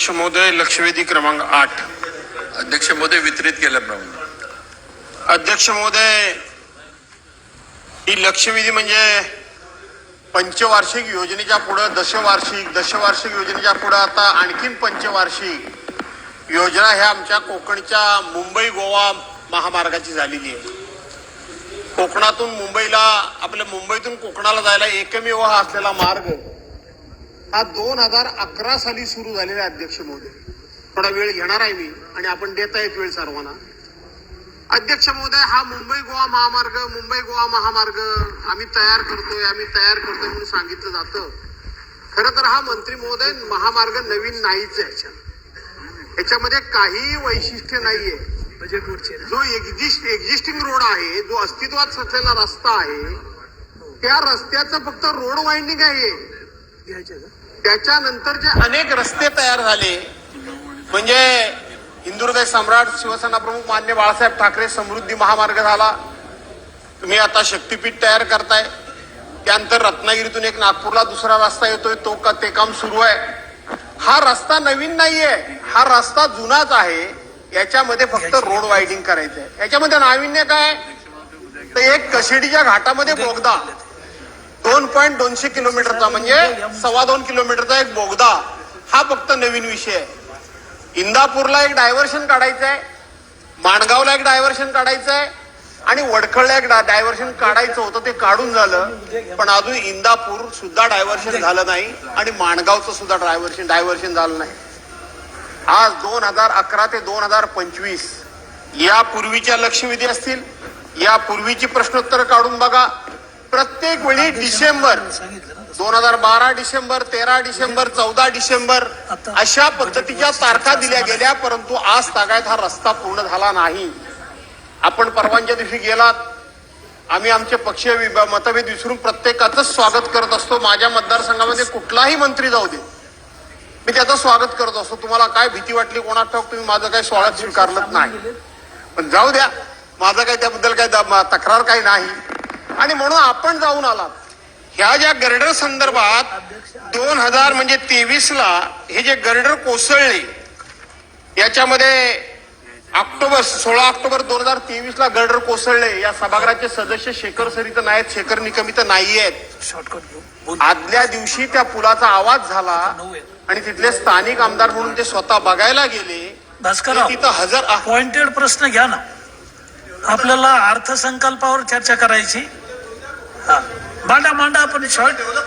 अध्यक्ष महोदय लक्षवेधी क्रमांक आठ. अध्यक्ष महोदय वितरित केल्याप्रमाणे अध्यक्ष महोदय ही लक्षवेधी म्हणजे पंचवार्षिक योजनेच्या पुढं दशवार्षिक दशवार्षिक योजनेच्या पुढं आता आणखीन पंचवार्षिक योजना ह्या आमच्या कोकणच्या मुंबई गोवा महामार्गाची झालेली आहे. कोकणातून मुंबईला आपल्या मुंबईतून कोकणाला जायला एकमेव हा असलेला मार्ग हा दोन हजार अकरा साली सुरू झालेला आहे अध्यक्ष महोदय. थोडा वेळ घेणार आहे मी आणि आपण देता येत वेळ सर्वांना. अध्यक्ष महोदय हा मुंबई गोवा महामार्ग मुंबई गोवा महामार्ग आम्ही तयार करतोय आम्ही तयार करतोय म्हणून सांगितलं जातं. खरं तर हा मंत्री महोदय महामार्ग नवीन नाहीच आहे याच्यात. याच्यामध्ये काही वैशिष्ट्य नाहीये. जो एक्झिस्ट एक्झिस्टिंग रोड आहे जो अस्तित्वात असलेला रस्ता आहे त्या रस्त्याचं फक्त रोड वाइंडिंग आहे. त्याच्यानंतर जे अनेक रस्ते तयार झाले म्हणजे हिंदुहृदय सम्राट शिवसेना प्रमुख मान्य बाळासाहेब ठाकरे समृद्धी महामार्ग झाला. तुम्ही आता शक्तीपीठ तयार करताय. त्यानंतर रत्नागिरीतून एक नागपूरला दुसरा रस्ता येतोय तो का ते काम सुरू आहे. हा रस्ता नवीन नाहीये हा रस्ता जुनाच आहे. याच्यामध्ये फक्त रोड वायडिंग करायचं आहे याच्यामध्ये नाविन्य काय? तर एक कशिडीच्या घाटामध्ये बोगदा. दोन पॉईंट दोनशे किलोमीटरचा म्हणजे सव्वा दोन किलोमीटरचा एक बोगदा. हा फक्त नवीन विषय आहे. इंदापूरला एक डायव्हर्शन काढायचं आहे माणगावला एक डायव्हर्शन काढायचं आहे आणि वडखळला एक डायव्हर्शन काढायचं होतं ते काढून झालं. पण अजून इंदापूर सुद्धा डायव्हर्शन झालं नाही आणि माणगावचं सुद्धा डायव्हर्शन डायव्हर्शन झालं नाही. आज दोन हजार अकरा ते दोन हजार पंचवीस या पूर्वीच्या लक्षवेधी असतील. या पूर्वीची प्रश्नोत्तर काढून बघा. प्रत्येक वेळी डिसेंबर दोन हजार बारा डिसेंबर तेरा डिसेंबर चौदा डिसेंबर अशा पद्धतीच्या तारखा दिल्या गेल्या परंतु आज तागायत हा रस्ता पूर्ण झाला नाही. आपण परवानच्या दिवशी गेलात. आम्ही आमचे पक्षीय मतभेद विसरून प्रत्येकाचं स्वागत करत असतो. माझ्या मतदारसंघामध्ये कुठलाही मंत्री जाऊ दे. मी त्याचं स्वागत करत असतो. तुम्हाला काय भीती वाटली कोणा ठाऊक तुम्ही माझं काही स्वागत स्वीकारलंच नाही. पण जाऊ द्या. माझं काही त्याबद्दल काही तक्रार काही नाही. आणि म्हणून आपण जाऊन आलात. ह्या ज्या गर्डर संदर्भात दोन हजार म्हणजे तेवीस ला हे जे गर्डर कोसळले याच्यामध्ये ऑक्टोबर सोळा ऑक्टोबर दोन हजार तेवीस ला गर्डर कोसळले. या सभागृहाचे सदस्य शेखर सर इथं नाहीत शेखर निकम इथं नाही आहेत. शॉर्टकट आदल्या दिवशी त्या पुलाचा आवाज झाला आणि तिथले स्थानिक आमदार म्हणून ते स्वतः बघायला गेले. तिथं हजर आ- पॉइंटेड प्रश्न घ्या ना. आपल्याला अर्थसंकल्पावर चर्चा करायची. मांडा मांडा आपण शॉर्ट डेव्हलप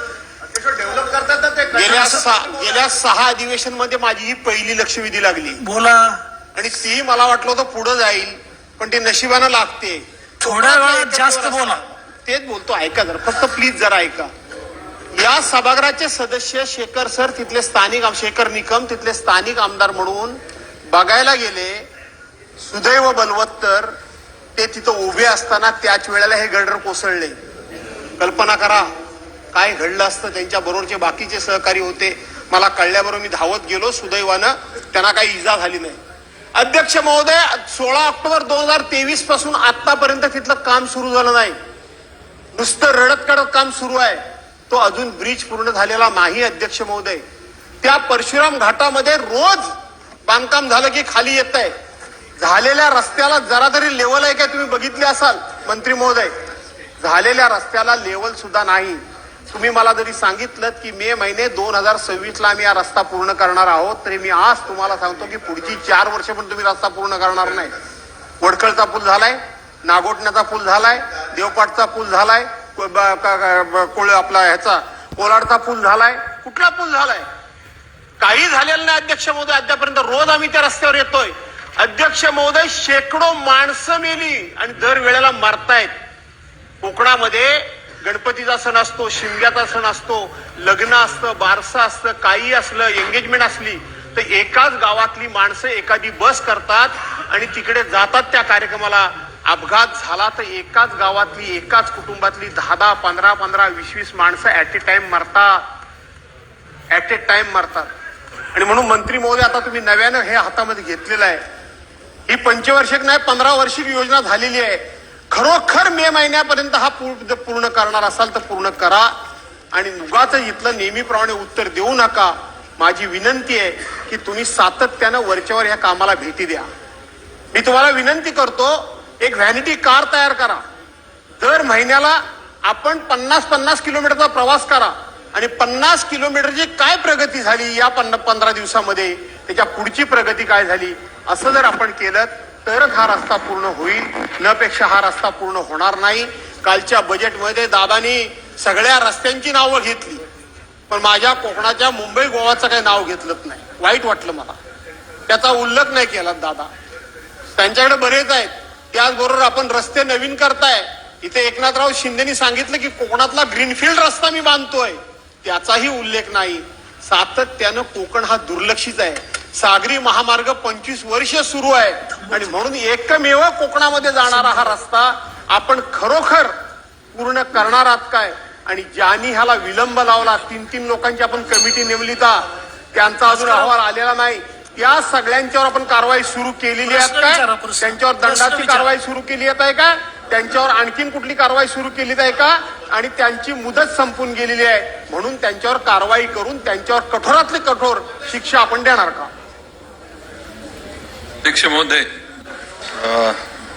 करतात ना ते. गेल्या सहा गेल्या सहा अधिवेशनमध्ये माझी ही पहिली लक्षवेधी लागली. बोला. आणि ती मला वाटलं होतं पुढे जाईल पण ती नशिबानं लागते. थोड्या वेळात जास्त बोला. तेच बोलतो ऐका जरा. फक्त प्लीज जरा ऐका. या सभागृहाचे सदस्य शेखर सर तिथले स्थानिक आम- शेखर निकम तिथले स्थानिक आमदार म्हणून बघायला गेले. सुदैव बलवत्तर ते तिथं उभे असताना त्याच वेळेला हे गडर कोसळले. कल्पना करा. काय घडलं असतं? त्यांच्या बरोबरचे बाकीचे सहकारी होते. मला कळल्याबरोबर मी धावत गेलो. सुदैवानं त्यांना काही इजा झाली नाही. अध्यक्ष महोदय सोळा ऑक्टोबर दोन हजार तेवीसपासून आतापर्यंत तिथलं काम सुरू झालं नाही. नुसतं रडत कडत काम सुरू आहे. तो अजून ब्रिज पूर्ण झालेला नाही अध्यक्ष महोदय. त्या परशुराम घाटामध्ये रोज बांधकाम झालं की खाली येत आहे झालेल्या रस्त्याला जरा तरी लेवल आहे काय तुम्ही बघितले असाल मंत्री महोदय? झालेल्या रस्त्याला लेवल सुद्धा नाही. तुम्ही मला जरी सांगितलं की मे महिने दोन हजार सव्वीस ला आम्ही हा रस्ता पूर्ण करणार आहोत तरी मी आज तुम्हाला सांगतो की पुढची चार वर्ष पण तुम्ही रस्ता पूर्ण करणार नाही. वडखळचा पूल झालाय नागोटण्याचा पूल झालाय देवपाटचा पूल झालाय कोळ आपला ह्याचा कोलाडचा पूल झालाय. कुठला पूल झालाय? काही झालेलं नाही अध्यक्ष महोदय. अद्यापर्यंत रोज आम्ही त्या रस्त्यावर येतोय. अध्यक्ष महोदय शेकडो माणसं मेली आणि दर वेळेला मारतायत. कोकणामध्ये गणपतीचा सण असतो शिमग्याचा सण असतो लग्न असतं बारसं असतं काही असलं एंगेजमेंट असली तर एकाच गावातली माणसं एखादी बस करतात आणि तिकडे जातात त्या कार्यक्रमाला. अपघात झाला तर एकाच गावातली एकाच कुटुंबातली दहा दहा पंधरा पंधरा वीस वीस माणसं ऍट ए टाइम मरतात. ऍट ए टाइम मरतात. आणि म्हणून मंत्री महोदय आता तुम्ही नव्यानं हे हातामध्ये घेतलेलं आहे. ही पंचवर्षिक नाही पंधरा वर्षिक योजना झालेली आहे. खरोखर मे महिन्यापर्यंत हा पूर- पूर्ण करणार असाल तर पूर्ण करा. आणि नुगाचं इथलं नेहमीप्रमाणे उत्तर देऊ नका. माझी विनंती आहे की तुम्ही सातत्यानं वरच्यावर ह्या कामाला भेटी द्या. मी तुम्हाला विनंती करतो एक व्हॅनिटी कार तयार करा. दर महिन्याला आपण पन्नास पन्नास किलोमीटरचा प्रवास करा. आणि पन्नास किलोमीटरची काय प्रगती झाली या पन्ना पंधरा दिवसामध्ये? त्याच्या पुढची प्रगती काय झाली? असं जर आपण केलं तरच हा रस्ता पूर्ण होईल. न पेक्षा हा रस्ता पूर्ण होणार नाही. कालच्या बजेटमध्ये दादानी सगळ्या रस्त्यांची नावं घेतली. पण माझ्या कोकणाच्या मुंबई गोवाचं काही नाव घेतलंच नाही. वाईट वाटलं मला. त्याचा उल्लेख नाही केला दादा. त्यांच्याकडे बरेच आहेत. त्याचबरोबर आपण रस्ते नवीन करताय. इथे एकनाथराव शिंदेनी सांगितलं की कोकणातला ग्रीनफील्ड रस्ता मी बांधतोय. त्याचाही उल्लेख नाही. सातत्यानं कोकण हा दुर्लक्षित आहे. सागरी महामार्ग पंचवीस वर्ष सुरू आहे. आणि म्हणून एकमेव कोकणामध्ये जाणारा हा रस्ता आपण खरोखर पूर्ण करणार आहात काय? आणि ज्यांनी ह्याला विलंब लावला तीन तीन लोकांची आपण कमिटी नेमली का त्यांचा अजून अहवाल आलेला नाही. त्या सगळ्यांच्यावर आपण कारवाई सुरू केलेली आहे काय. त्यांच्यावर दंडाची. कारवाई सुरू केली येत आहे का? त्यांच्यावर आणखीन कुठली कारवाई सुरू केली आहे का? आणि त्यांची मुदत संपून गेलेली आहे. म्हणून त्यांच्यावर कारवाई करून त्यांच्यावर कठोरातली कठोर शिक्षा आपण देणार का? अध्यक्ष महोदय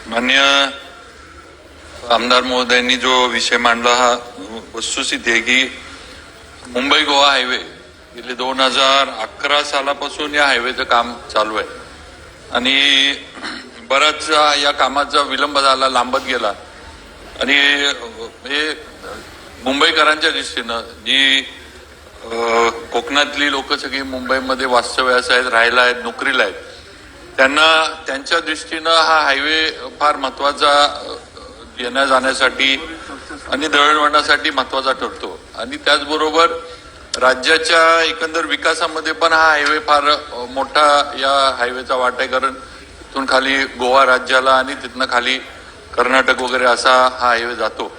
मान्य आमदार महोदयांनी जो विषय मांडला हा वस्तुस्थिती आहे की मुंबई गोवा हायवे गेले दोन हजार अकरा सालापासून या हायवेचं काम चालू आहे. आणि बराचसा या कामाचा विलंब झाला लांबत गेला. आणि हे मुंबईकरांच्या दृष्टीनं जी कोकणातली लोक सगळी मुंबईमध्ये वास्तव्यास आहेत राहायला आहेत नोकरीला आहेत त्यांना त्यांच्या दृष्टीनं हा हायवे फार महत्त्वाचा येण्या जाण्यासाठी आणि दळणवळणासाठी महत्त्वाचा ठरतो. आणि त्याचबरोबर राज्याच्या एकंदर विकासामध्ये पण हा हायवे फार मोठा या हायवेचा वाट आहे. कारण तिथून खाली गोवा राज्याला आणि तिथनं खाली कर्नाटक वगैरे असा हा हायवे जातो.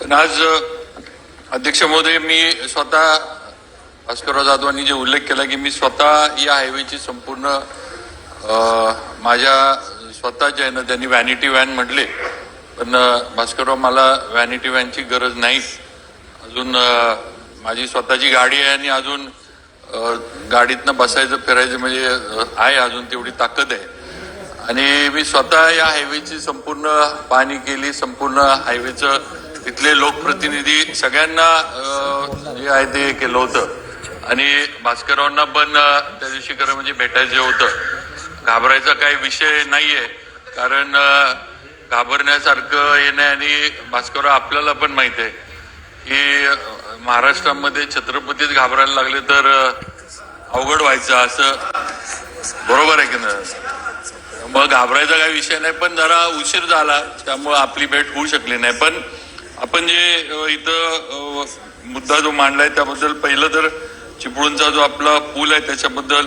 पण आज अध्यक्ष महोदय मी स्वतः भास्करराव जाधवांनी जे उल्लेख केला की मी स्वतः या हायवेची संपूर्ण माझ्या स्वतःच्या आहे ना त्यांनी व्हॅनिटी व्हॅन म्हटले पण भास्करराव मला व्हॅनिटी व्हॅनची गरज नाही. अजून माझी स्वतःची गाडी आहे आणि अजून गाडीतनं बसायचं फिरायचं म्हणजे आहे अजून तेवढी ताकद आहे. आणि मी स्वतः या हायवेची संपूर्ण पाहणी केली संपूर्ण हायवेचं तिथले लोकप्रतिनिधी सगळ्यांना जे आहे ते केलं होतं. आणि भास्कररावांना पण त्या दिवशी खरं म्हणजे भेटायचं होतं. घाबरायचा काही विषय नाहीये. कारण घाबरण्यासारखं हे नाही आणि भास्कर आपल्याला पण माहीत आहे की महाराष्ट्रामध्ये छत्रपतीच घाबरायला लागले तर अवघड व्हायचं असं बरोबर आहे की ना मग घाबरायचा काही विषय नाही पण जरा उशीर झाला त्यामुळे आपली भेट होऊ शकली नाही. पण आपण जे इथं मुद्दा जो मांडलाय त्याबद्दल पहिलं तर चिपळूणचा जो आपला पूल आहे त्याच्याबद्दल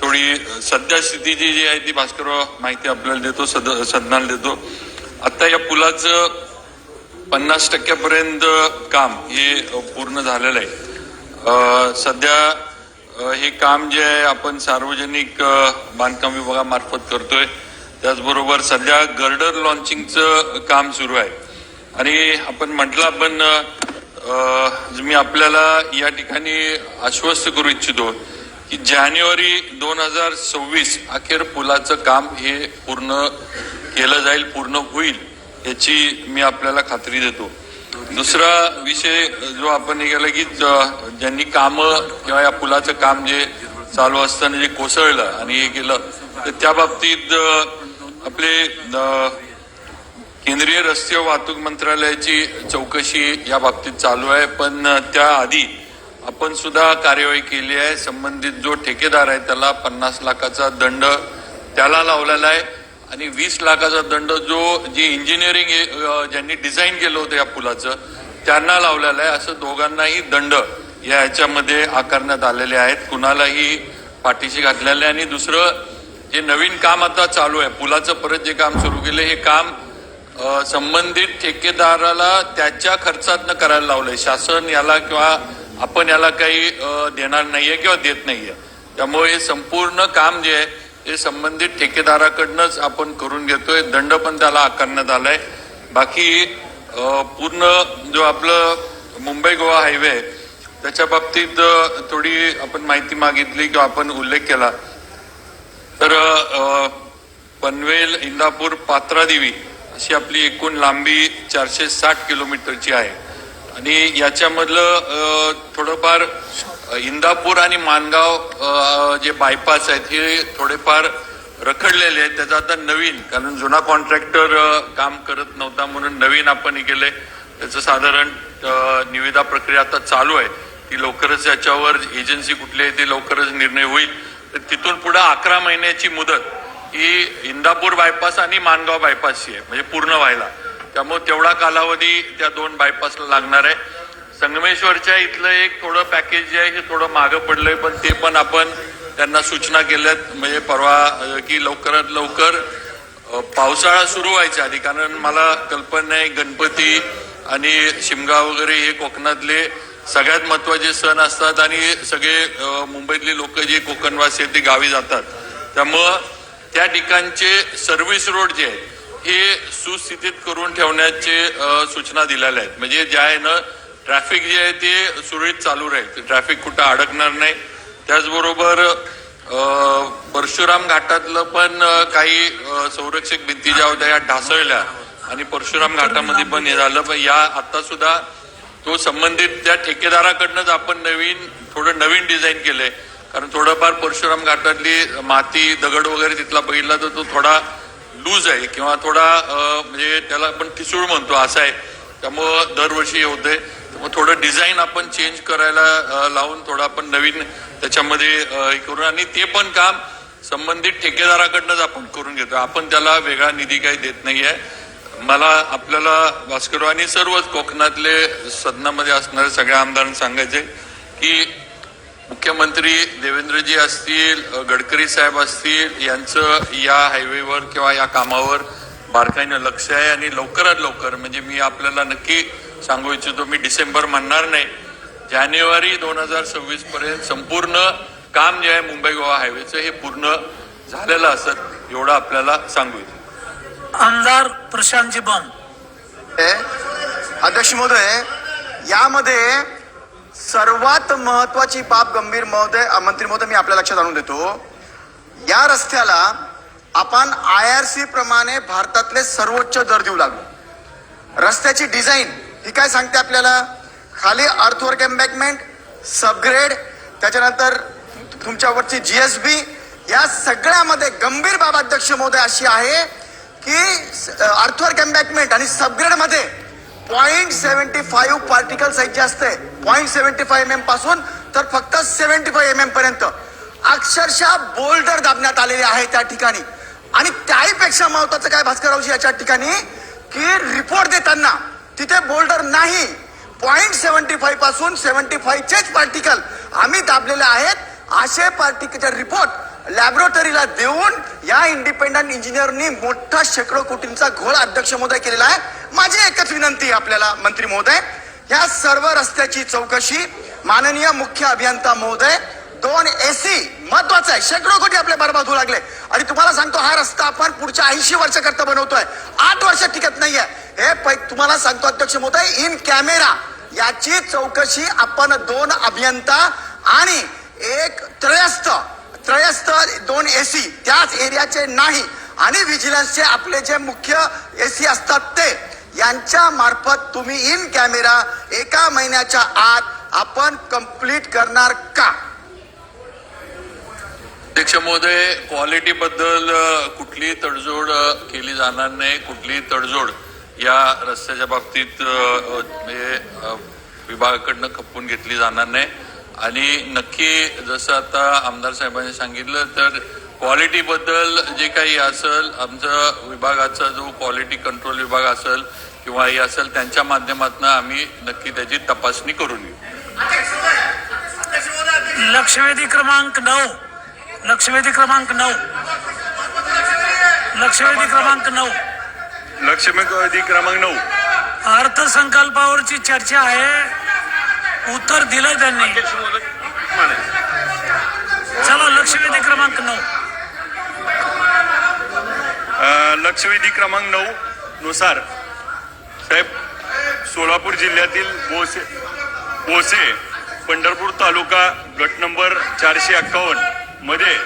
थोडी अ, सध्या स्थितीची जी आहे ती भास्करराव माहिती आपल्याला देतो सद सदनाला देतो. आता या पुलाचं पन्नास टक्क्यापर्यंत काम हे पूर्ण झालेलं आहे. सध्या हे काम जे आहे आपण सार्वजनिक बांधकाम विभागामार्फत करतोय. त्याचबरोबर सध्या गर्डर लॉन्चिंगचं काम सुरू आहे. आणि आपण म्हटलं आपण मी आपल्याला या ठिकाणी आश्वस्त करू इच्छितो. की जानेवारी दोन हजार सव्वीस अखेर पुलाचं काम हे पूर्ण केलं जाईल पूर्ण होईल याची मी आपल्याला खात्री देतो. दुसरा विषय जो आपण हे केला की ज्यांनी कामं किंवा या पुलाचं काम जे चालू असताना जे कोसळलं आणि हे केलं तर त्या बाबतीत आपले केंद्रीय रस्ते वाहतूक मंत्रालयाची चौकशी या बाबतीत चालू आहे. पण त्याआधी आपण सुद्धा कार्यवाही केली आहे. संबंधित जो ठेकेदार आहे त्याला पन्नास लाखाचा दंड त्याला लावलेला आहे. आणि वीस लाखाचा दंड जो जी इंजिनिअरिंग ज्यांनी डिझाईन केलं होतं या पुलाचं त्यांना लावलेला आहे. असं दोघांनाही दंड या ह्याच्यामध्ये आकारण्यात आलेले आहेत. कुणालाही पाठीशी घातलेले आहे. आणि दुसरं जे नवीन काम आता चालू आहे पुलाचं परत जे काम सुरू केलं हे काम संबंधित ठेकेदाराला त्याच्या खर्चातनं करायला लावलंय. शासन याला किंवा आपण याला काही देणार नाहीये किंवा देत नाहीये. त्यामुळे हे संपूर्ण काम जे आहे ते संबंधित ठेकेदाराकडनंच आपण करून घेतोय. दंड पण त्याला आकारण्यात आलाय. बाकी पूर्ण जो आपलं मुंबई गोवा हायवे आहे त्याच्या बाबतीत थोडी आपण माहिती मागितली किंवा आपण उल्लेख केला. तर पनवेल इंदापूर पात्रादेवी अशी आपली एकूण लांबी चारशे साठ किलोमीटरची आहे. आणि याच्यामधलं थोडंफार इंदापूर आणि मानगाव जे बायपास आहेत हे थोडेफार रखडलेले आहेत. त्याचा आता नवीन कारण जुना कॉन्ट्रॅक्टर काम करत नव्हता म्हणून नवीन आपण केले त्याचं साधारण निविदा प्रक्रिया आता चालू आहे. ती लवकरच याच्यावर एजन्सी कुठली आहे ती लवकरच निर्णय होईल. तर तिथून पुढे अकरा महिन्याची मुदत ही इंदापूर बायपास आणि मानगाव बायपासची आहे म्हणजे पूर्ण व्हायला. त्यामुळे तेवढा कालावधी त्या दोन बायपासला लागणार आहे. संगमेश्वरच्या इथलं एक थोडं पॅकेज जे आहे हे थोडं मागं पडलंय पण ते पण आपण त्यांना सूचना केल्यात. म्हणजे परवा की लवकरात लवकर पावसाळा सुरू व्हायच्या आधी कारण मला कल्पना आहे गणपती आणि शिमगा वगैरे हे कोकणातले सगळ्यात महत्त्वाचे सण असतात आणि सगळे मुंबईतली मुंबईतले लोक जे कोकणवासी आहेत ते गावी जातात. त्यामुळं त्या ठिकाणचे सर्व्हिस रोड जे आहेत हे सुस्थितीत करून ठेवण्याचे सूचना दिलेल्या आहेत. म्हणजे ज्या आहे ना ट्रॅफिक जे आहे ते सुरळीत चालू राहील. ट्रॅफिक कुठं अडकणार नाही. त्याचबरोबर परशुराम घाटातलं पण काही संरक्षक भिंती ज्या होत्या या ढासळल्या. आणि परशुराम घाटामध्ये पण हे झालं. पण या आता सुद्धा तो संबंधित त्या ठेकेदाराकडनंच आपण नवीन थोडं नवीन डिझाईन केलंय. कारण थोडंफार परशुराम घाटातली माती दगड वगैरे तिथला बघितला तर तो थोडा लूज आहे किंवा थोडा म्हणजे त्याला आपण ठिसूळ म्हणतो असा आहे. त्यामुळं दरवर्षी हे होतंय. त्यामुळे थोडं डिझाईन आपण चेंज करायला लावून थोडं आपण नवीन त्याच्यामध्ये हे करून आणि ते पण काम संबंधित ठेकेदाराकडनंच आपण करून घेतो आपण त्याला वेगळा निधी काही देत नाही आहे मला आपल्याला भास्कर आणि सर्वच कोकणातले सदनामध्ये असणारे सगळ्या आमदारांना सांगायचे की मुख्यमंत्री देवेंद्रजी असतील गडकरी साहेब असतील यांचं या हायवेवर किंवा या कामावर बारकाईनं लक्ष आहे आणि लवकरात लवकर म्हणजे मी आपल्याला नक्की सांगू इच्छितो मी डिसेंबर म्हणणार नाही. जानेवारी दोन हजार सव्वीस पर्यंत संपूर्ण काम जे आहे मुंबई गोवा हायवेचं हे पूर्ण झालेलं असत एवढं आपल्याला सांगू इच्छितो. आमदार प्रशांतजी बम. अध्यक्ष महोदय यामध्ये सर्वात महत्वाची बाब गंभीर महोदय मंत्री महोदय मी आपल्या लक्षात आणून देतो. या रस्त्याला आपण आय आर सी प्रमाणे भारतातले सर्वोच्च दर देऊ लागलो. रस्त्याची डिझाईन ही काय सांगते आपल्याला? खाली अर्थवर्क एम्बॅकमेंट सबग्रेड त्याच्यानंतर तुमच्यावरची जी एस बी या सगळ्यामध्ये गंभीर बाब अध्यक्ष महोदय अशी आहे की अर्थवर्क एम्बॅकमेंट आणि सबग्रेडमध्ये point point seventy five particle size जे असते पॉईंट सेव्हन्टी फाईव्ह एम एमपासून तर फक्त सेव्हन्टी फाईव्ह एम एम पर्यंत. अक्षरशः बोल्डर दाबण्यात आलेले आहे त्या ठिकाणी. आणि त्याहीपेक्षा महत्वाचं काय भास्कररावजी याच्या ठिकाणी? की रिपोर्ट देताना तिथे बोल्डर नाही. पॉईंट सेव्हन्टी फाईव्हपासून सेव्हन्टी फाईव्हचेच पार्टिकल आम्ही दाबलेले आहेत. असे पार्टिकलचे रिपोर्ट लॅबोरेटरीला देऊन या इंडिपेंडंट इंजिनियरनी मोठा शेकडो कोटींचा घोळ अध्यक्ष महोदय केलेला आहे. माझी एकच विनंती आपल्याला मंत्री महोदय. या सर्व रस्त्याची चौकशी माननीय मुख्य अभियंता महोदय दोन एसी महत्वाचं आहे. शेकडो कोटी आपले बरबाद होऊ लागले. आणि तुम्हाला सांगतो हा रस्ता आपण पुढच्या ऐंशी वर्षाकरता बनवतोय. आठ वर्ष टिकत नाहीये. हे पै तुम्हाला सांगतो अध्यक्ष महोदय इन कॅमेरा याची चौकशी आपण दोन अभियंता आणि एक त्रयस्थ त्रयस्थ दोन एसी त्याच एरियाचे नाही. आणि व्हिजिलन्सचे आपले जे मुख्य एसी असतात ते यांच्या मार्फत तुम्ही इन कॅमेरा एका महिन्याच्या आत आपण कंप्लीट करणार का? अध्यक्ष महोदय क्वालिटी बद्दल कुठलीही तडजोड केली जाणार नाही. कुठलीही तडजोड या रस्त्याच्या बाबतीत विभागाकडनं खपवून घेतली जाणार नाही. आणि नक्की जसं आता आमदार साहेबांनी सांगितलं तर क्वालिटी बद्दल जे काही असेल आमचा विभागाचा जो क्वालिटी कंट्रोल विभाग असेल किंवा हे असेल त्यांच्या माध्यमातून आम्ही नक्की त्याची तपासणी करून घेऊ. लक्षवेधी क्रमांक नऊ. लक्षवेधी क्रमांक नऊ. लक्षवेधी क्रमांक नऊ. लक्षवेधी क्रमांक नऊ. अर्थसंकल्पावरची चर्चा आहे. उत्तर दिलं त्यांनी. चला लक्षवेधी क्रमांक नऊ. लक्षवेधी क्रमांक नऊ नुसार साहेब सोलापूर जिल्ह्यातील बोसे बोसे पंढरपूर तालुका गट नंबर चारशे एक्कावन्नमध्ये